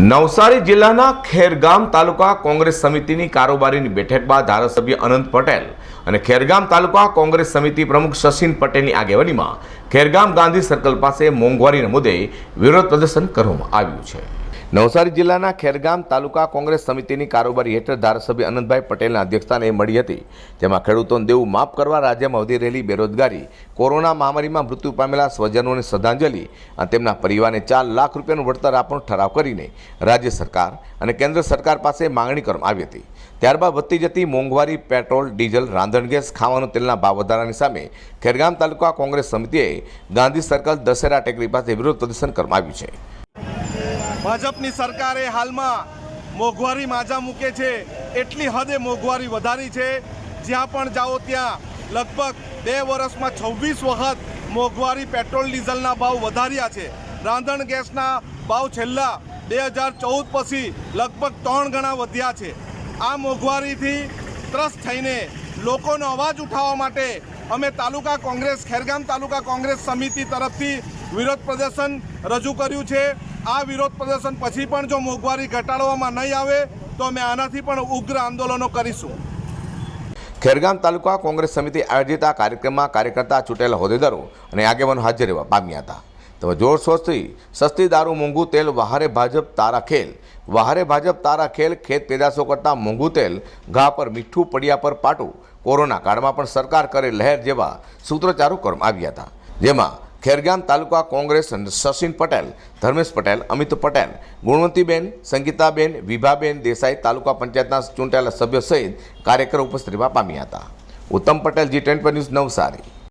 નવસારી જિલ્લાના ખેરગામ તાલુકા કોંગ્રેસ સમિતિની કારોબારીની બેઠક બાદ ધારાસભ્ય અનંત પટેલ અને ખેરગામ તાલુકા કોંગ્રેસ સમિતિ પ્રમુખ શશીન પટેલની આગેવાનીમાં ખેરગામ ગાંધી સર્કલ પાસે મોંઘવારીના મુદ્દે વિરોધ પ્રદર્શન કરવામાં આવ્યું છે. નવસારી જિલ્લાના ખેરગામ તાલુકા કોંગ્રેસ સમિતિની કારોબારી હેઠળ ધારાસભ્ય અનંતભાઈ પટેલના અધ્યક્ષસ્થાને મળી હતી, જેમાં ખેડૂતોને દેવું માફ કરવા રાજ્યમાં વધી રહેલી બેરોજગારી, કોરોના મહામારીમાં મૃત્યુ પામેલા સ્વજનોને શ્રદ્ધાંજલિ અને તેમના પરિવારને ચાર લાખ રૂપિયાનું વળતર આપવાનો ઠરાવ કરીને રાજ્ય સરકાર અને કેન્દ્ર સરકાર પાસે માંગણી કરવામાં આવી હતી. ત્યારબાદ વધતી જતી મોંઘવારી, પેટ્રોલ, ડીઝલ, રાંધણ ગેસ, ખાવાનું તેલના ભાવ વધારાની સામે ખેરગામ તાલુકા કોંગ્રેસ સમિતિએ ગાંધી સર્કલ દશેરા ટેકરી પાસે વિરોધ પ્રદર્શન કરવામાં આવ્યું છે. ભાજપની સરકારે હાલમાં મોંઘવારી માજા મૂકે છે. એટલી હદે મોંઘવારી વધારી છે. જ્યાં પણ જાઓ ત્યાં લગભગ બે વર્ષમાં છવ્વીસ વખત મોંઘવારી પેટ્રોલ ડીઝલના ભાવ વધાર્યા છે. રાંધણ ગેસના ભાવ છેલ્લા બે હજાર ચૌદ પછી લગભગ ત્રણ ગણા વધ્યા છે. આ મોંઘવારીથી ત્રસ્ત થઈને લોકોનો અવાજ ઉઠાવવા માટે અમે તાલુકા કોંગ્રેસ, ખેરગામ તાલુકા કોંગ્રેસ સમિતિ તરફથી વિરોધ પ્રદર્શન રજૂ કર્યું છે. આ વિરોધ પ્રદર્શન પછી પણ જો મોંઘવારી ઘટાડવામાં નહીં આવે, તો અમે આનાથી પણ ઉગ્ર આંદોલનો કરીશું. ખેરગામ તાલુકા કોંગ્રેસ સમિતિ આયોજિત આ કાર્યક્રમમાં કાર્યકર્તા ચૂંટેલા હોદ્દેદારો અને આગેવાનો હાજર રહેવા પામ્યા હતા. તો જોરશોરથી સસ્તી દારૂ, મોંઘું તેલ, વહારે ભાજપ તારા ખેલ. વહારે ભાજપ તારા ખેલ, ખેત પેદાશો કરતાં મોંઘું તેલ, ઘા પર મીઠું, પડ્યા પર પાટું. કોરોના કાળમાં પણ સરકાર કરે લહેર જેવા સૂત્રોચ્ચારો કરવામાં આવ્યા હતા. જેમાં ખેરગામ તાલુકા કોંગ્રેસ સચિન પટેલ, ધર્મેશ પટેલ, અમિત પટેલ, ગુણવંતીબેન, સંગીતાબેન, વિભાબેન દેસાઈ તાલુકા પંચાયતના ચૂંટાયેલા સભ્યો સહિત કાર્યકરો ઉપસ્થિત રહેવા પામ્યા હતા. Uttam Patel ji twenty news Navsari.